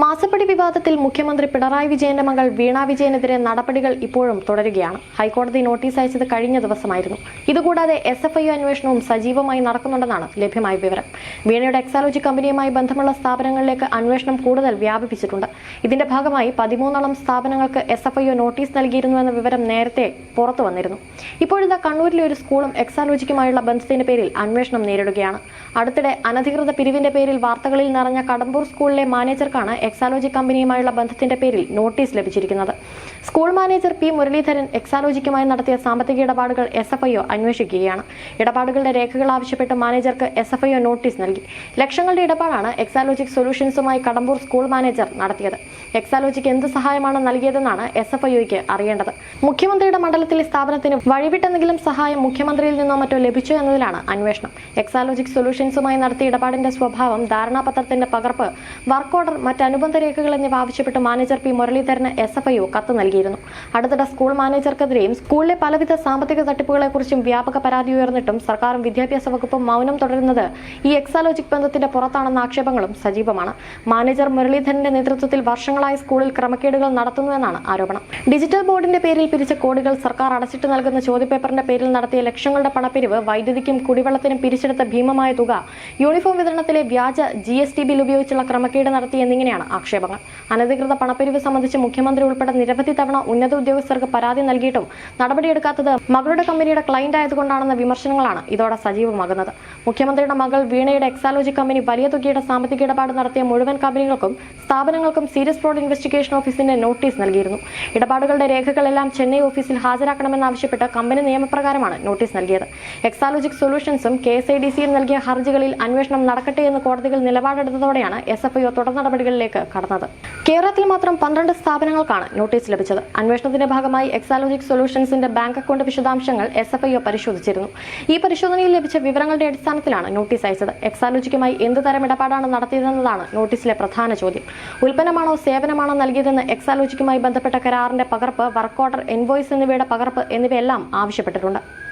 മാസപ്പടി വിവാദത്തിൽ മുഖ്യമന്ത്രി പിണറായി വിജയന്റെ മകൾ വീണ വിജയനെതിരെ നടപടികൾ ഇപ്പോഴും തുടരുകയാണ്. ഹൈക്കോടതി നോട്ടീസ് അയച്ചത് കഴിഞ്ഞ ദിവസമായിരുന്നു. ഇതുകൂടാതെ എസ് എഫ് ഐ അന്വേഷണവും സജീവമായി നടക്കുന്നുണ്ടെന്നാണ് ലഭ്യമായ വിവരം. വീണയുടെ എക്സാലോജി കമ്പനിയുമായി ബന്ധമുള്ള സ്ഥാപനങ്ങളിലേക്ക് അന്വേഷണം കൂടുതൽ വ്യാപിപ്പിച്ചിട്ടുണ്ട്. ഇതിന്റെ ഭാഗമായി പതിമൂന്നോളം സ്ഥാപനങ്ങൾക്ക് എസ് എഫ് ഐ നോട്ടീസ് നൽകിയിരുന്നുവെന്ന വിവരം നേരത്തെ പുറത്തു വന്നിരുന്നു. ഇപ്പോഴിതാ കണ്ണൂരിലെ ഒരു സ്കൂളും എക്സാലോജിക്കുമായുള്ള ബന്ധത്തിന്റെ പേരിൽ അന്വേഷണം നേരിടുകയാണ്. അടുത്തിടെ അനധികൃത പിരിവിന്റെ പേരിൽ വാർത്തകളിൽ നിറഞ്ഞ കടമ്പൂർ സ്കൂളിലെ മാനേജർക്കാണ് എക്സാലോജി കമ്പനിയുമായുള്ള ബന്ധത്തിന്റെ പേരിൽ നോട്ടീസ് ലഭിച്ചിരിക്കുന്നത്. സ്കൂൾ മാനേജർ പി മുരളീധരൻ എക്സാലോജിക്കുമായി നടത്തിയ സാമ്പത്തിക ഇടപാടുകൾ എസ് എഫ് ഐഒ അന്വേഷിക്കുകയാണ്. ഇടപാടുകളുടെ രേഖകൾ ആവശ്യപ്പെട്ട് മാനേജർക്ക് എസ് എഫ് ഐഒ നോട്ടീസ് നൽകി. ലക്ഷങ്ങളുടെ ഇടപാടാണ് എക്സാലോജിക് സൊല്യൂഷൻസുമായി കടമ്പൂർ സ്കൂൾ മാനേജർ നടത്തിയത്. എക്സാലോജിക്ക് എന്ത് സഹായമാണ് നൽകിയതെന്നാണ് എസ് എഫ് ഐഒക്ക് അറിയേണ്ടത്. മുഖ്യമന്ത്രിയുടെ മണ്ഡലത്തിലെ സ്ഥാപനത്തിന് വഴിവിട്ടെന്തെങ്കിലും സഹായം മുഖ്യമന്ത്രിയിൽ നിന്നോ മറ്റോ ലഭിച്ചോ എന്നതിലാണ് അന്വേഷണം. എക്സാലോജിക് സൊല്യൂഷൻസുമായി നടത്തിയ ഇടപാടിന്റെ സ്വഭാവം ധാരണാപത്രത്തിന്റെ പകർപ്പ് വർക്ക് ഓർഡർ മറ്റ് അനുബന്ധ രേഖകൾ എന്നിവ ആവശ്യപ്പെട്ട് മാനേജർ പി മുരളീധരന് എസ് എഫ് ഐ കത്ത് നൽകിയിരുന്നു. അടുത്തിടെ സ്കൂൾ മാനേജർക്കെതിരെയും സ്കൂളിലെ പലവിധ സാമ്പത്തിക തട്ടിപ്പുകളെക്കുറിച്ചും വ്യാപക പരാതി ഉയർന്നിട്ടും സർക്കാരും വിദ്യാഭ്യാസ വകുപ്പും മൗനം തുടരുന്നത് ഈ എക്സാലോജിക് ബന്ധത്തിന്റെ പുറത്താണെന്ന ആക്ഷേപങ്ങളും സജീവമാണ്. മാനേജർ മുരളീധരന്റെ നേതൃത്വത്തിൽ വർഷങ്ങളായി സ്കൂളിൽ ക്രമക്കേടുകൾ നടത്തുന്നുവെന്നാണ് ആരോപണം. ഡിജിറ്റൽ ബോർഡിന്റെ പേരിൽ പിരിച്ച കോടികൾ സർക്കാർ അടച്ചിട്ട് നൽകുന്ന ചോദ്യപേപ്പറിന്റെ പേരിൽ നടത്തിയ ലക്ഷങ്ങളുടെ പണപ്പിരിവ് വൈദ്യുതിക്കും കുടിവെള്ളത്തിനും പിരിച്ചെടുത്ത ഭീമമായ തുക യൂണിഫോം വിതരണത്തിലെ വ്യാജ ജി ബിൽ ഉപയോഗിച്ചുള്ള ക്രമക്കേട് നടത്തി എന്നിങ്ങനെയാണ് ആക്ഷേപങ്ങൾ. അനധികൃത പണപ്പിരിവ് സംബന്ധിച്ച് മുഖ്യമന്ത്രി ഉൾപ്പെടെ നിരവധി തവണ ഉന്നത ഉദ്യോഗസ്ഥർക്ക് പരാതി നൽകിയിട്ടും നടപടിയെടുക്കാത്തത് മകളുടെ കമ്പനിയുടെ ക്ലയന്റ് ആയതുകൊണ്ടാണെന്ന വിമർശനങ്ങളാണ് ഇതോടെ സജീവമാകുന്നത്. മുഖ്യമന്ത്രിയുടെ മകൾ വീണയുടെ എക്സാലോജി കമ്പനി വലിയ തുകയുടെ സാമ്പത്തിക ഇടപാട് നടത്തിയ മുഴുവൻ കമ്പനികൾക്കും സ്ഥാപനങ്ങൾക്കും സീരിയസ് ഫ്രോഡ് ഇൻവെസ്റ്റിഗേഷൻ ഓഫീസിന്റെ നോട്ടീസ് നൽകിയിരുന്നു. ഇടപാടുകളുടെ രേഖകളെല്ലാം ചെന്നൈ ഓഫീസിൽ ഹാജരാക്കണമെന്നാവശ്യപ്പെട്ട് കമ്പനി നിയമപ്രകാരമാണ് നോട്ടീസ് നൽകിയത്. എക്സാലോജിക് സൊല്യൂഷൻസും കെ എസ് ഐ ഡി സിയും നൽകിയ ഹർജികളിൽ അന്വേഷണം നടക്കട്ടെ എന്ന് കോടതികൾ നിലപാടെടുത്തതോടെയാണ് എസ് എഫ് ഐ ഒ തുടർ നടപടികളിലേക്ക് കടന്നത്. കേരളത്തിൽ മാത്രം പന്ത്രണ്ട് സ്ഥാപനങ്ങൾക്കാണ് നോട്ടീസ് ലഭിച്ചത്. അന്വേഷണത്തിന്റെ ഭാഗമായി എക്സാലോജിക് സൊല്യൂഷൻസിന്റെ ബാങ്ക് അക്കൗണ്ട് വിശദാംശങ്ങൾ എസ് എഫ് ഐ പരിശോധിച്ചിരുന്നു. ഈ പരിശോധനയിൽ ലഭിച്ച വിവരങ്ങളുടെ അടിസ്ഥാനത്തിലാണ് നോട്ടീസ് അയച്ചത്. എക്സാലോജിക്കുമായി എന്ത് തരം ഇടപാടാണ് നടത്തിയതെന്നതാണ് നോട്ടീസിലെ പ്രധാന ചോദ്യം. ഉൽപ്പന്നമാണോ സേവനമാണോ നൽകിയതെന്ന് എക്സാലോജിക്കുമായി ബന്ധപ്പെട്ട കരാറിന്റെ പകർപ്പ് വർക്ക് ഓർഡർ എൻവോയ്സ് എന്നിവയുടെ പകർപ്പ് എന്നിവയെല്ലാം ആവശ്യപ്പെട്ടിട്ടുണ്ട്.